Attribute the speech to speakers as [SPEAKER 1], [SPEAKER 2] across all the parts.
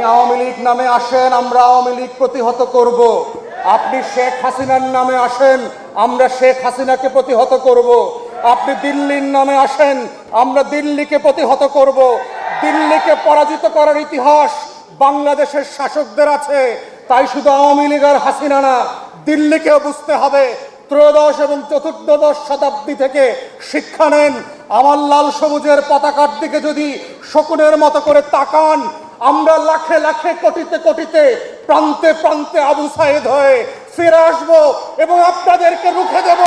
[SPEAKER 1] আপনি আওয়ামী লীগ নামে আসেন, আমরা আওয়ামী লীগ প্রতিহত করব। আপনি শেখ হাসিনার নামে আসেন, আমরা শেখ হাসিনাকে প্রতিহত করব। আপনি দিল্লির নামে আসেন, আমরা দিল্লিকে প্রতিহত করব। দিল্লিকে পরাজিত করার ইতিহাস বাংলাদেশের শাসকদের আছে। তাই শুধু আওয়ামী লীগ আর হাসিনা না, দিল্লিকেও বুঝতে হবে। ত্রয়োদশ এবং চতুর্দশ শতাব্দী থেকে শিক্ষা নেন। আমার লাল সবুজের পতাকার দিকে যদি শকুনের মতো করে তাকান আমরা লাখে লাখে কোটিতে কোটিতে প্রান্তে প্রান্তে আবু সাইদ হয়ে ফিরে আসব এবং আপনাদেরকে রুখে দেব।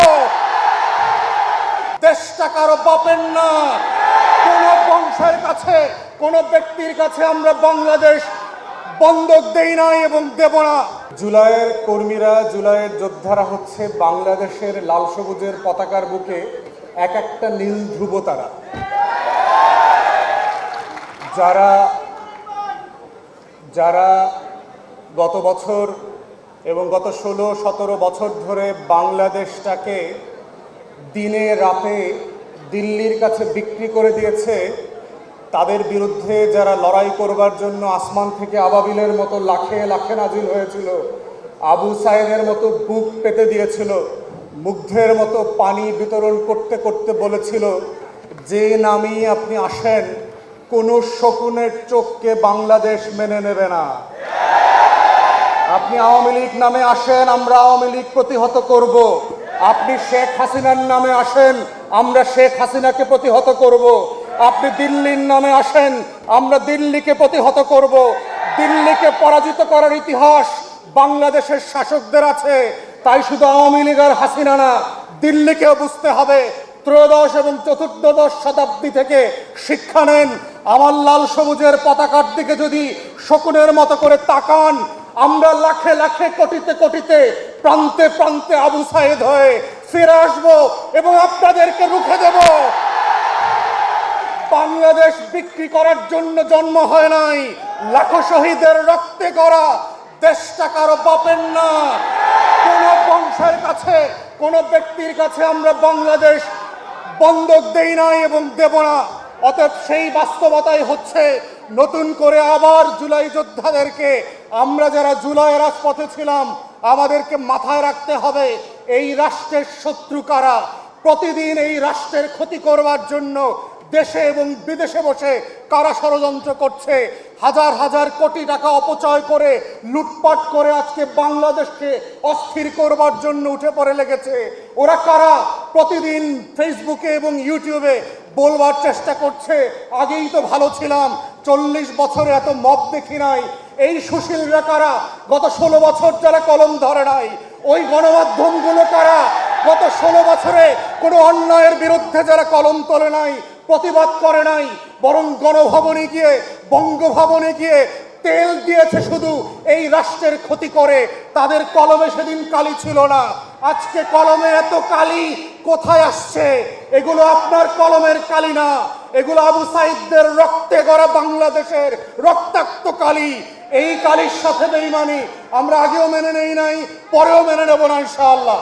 [SPEAKER 1] দেশটা কারও বাপের না। কোন বংশের কাছে, কোন ব্যক্তির কাছে আমরা বাংলাদেশ বন্ধক দেই নাই এবং দেব না। জুলাইয়ের কর্মীরা, জুলাইয়ের যোদ্ধারা হচ্ছে বাংলাদেশের লাল সবুজের পতাকার বুকে এক একটা নীল ধ্রুব তারা। যারা যারা গত বছর এবং গত ষোলো, সতেরো বছর ধরে বাংলাদেশটাকে দিনে রাতে দিল্লির কাছে বিক্রি করে দিয়েছে, তাদের বিরুদ্ধে যারা লড়াই করবার জন্য আসমান থেকে আবাবিলের মতো লাখে লাখে নাজিল হয়েছিল, আবু সাইদের মতো বুক পেতে দিয়েছিল, মুগ্ধের মতো পানি বিতরণ করতে করতে বলেছিল, যে নামই আপনি আসেন কোনো শকুনের চোখকে বাংলাদেশ মেনে নেবে না। আপনি আওয়ামী লীগ নামে আসেন, আমরা আওয়ামী লীগ প্রতিহত করব। আপনি শেখ হাসিনার নামে আসেন, আমরা শেখ হাসিনাকে প্রতিহত করব। আপনি দিল্লির নামে আসেন, আমরা দিল্লিকে প্রতিহত করব। দিল্লিকে পরাজিত করার ইতিহাস বাংলাদেশের শাসকদের আছে। তাই শুধু আওয়ামী লীগ আর হাসিনা না, দিল্লিকেও বুঝতে হবে। ত্রয়োদশ এবং চতুর্দশ শতাব্দী থেকে শিক্ষা নেন আমার লাল সবুজের পতাকার দিকে যদি শকুনের মতো করে তাকান, আমরা লাখে লাখে কোটিতে কোটিতে, প্রান্তে প্রান্তে আবু সাহেদ হয়ে ফিরে আসব এবং আপনাদেরকে রুখে দেব। বাংলাদেশ বিক্রি করার জন্য জন্ম হয় নাই, লাখো শহীদের রক্তে করা দেশটা কারও বাপের না। কোন বংশের কাছে, কোন ব্যক্তির কাছে আমরা বাংলাদেশ বন্ধক দেই নাই এবং দেব না। অতএব সেই বাস্তবতাই হচ্ছে নতুন করে আবার জুলাই যোদ্ধাদেরকে আমরা যারা জুলাই রাজপথে ছিলাম, আমাদেরকে মাথায় রাখতে হবে এই রাষ্ট্রের শত্রু কারা। প্রতিদিন এই রাষ্ট্রের ক্ষতি করবার জন্য দেশে এবং বিদেশে বসে কারা ষড়যন্ত্র করছে। হাজার হাজার কোটি টাকা অপচয় করে, লুটপাট করে আজকে বাংলাদেশকে অস্থির করবার জন্য উঠে পড়ে লেগেছে। ওরা কারা? প্রতিদিন ফেসবুকে এবং ইউটিউবে বলবার চেষ্টা করছে, আগেই তো ভালো ছিলাম, চল্লিশ বছরে এত মব দেখি নাই। এই সুশীলরা কারা গত ষোলো বছর যারা কলম ধরে নাই, ওই গণমাধ্যমগুলো কারা? গত ষোলো বছরে কোনো অন্যায়ের বিরুদ্ধে যারা কলম তোলে নাই, প্রতিবাদ করে নাই, বরং গণভবনে গিয়ে, বঙ্গভবনে গিয়ে তেল দিয়েছে শুধু, এই রাষ্ট্রের ক্ষতি করে। তাদের কলমে সেদিন কালি ছিল না। আজকে কলমে এত কালি কোথায় আসছে? এগুলো আপনার কলমের কালি না। এগুলো আবু সাইদদের রক্তে গড়া বাংলাদেশের রক্তাক্ত কালি। এই কালির সাথে বেইমানি আমরা আগেও মেনে নেই নাই, পরেও মেনে নেব না ইনশাআল্লাহ।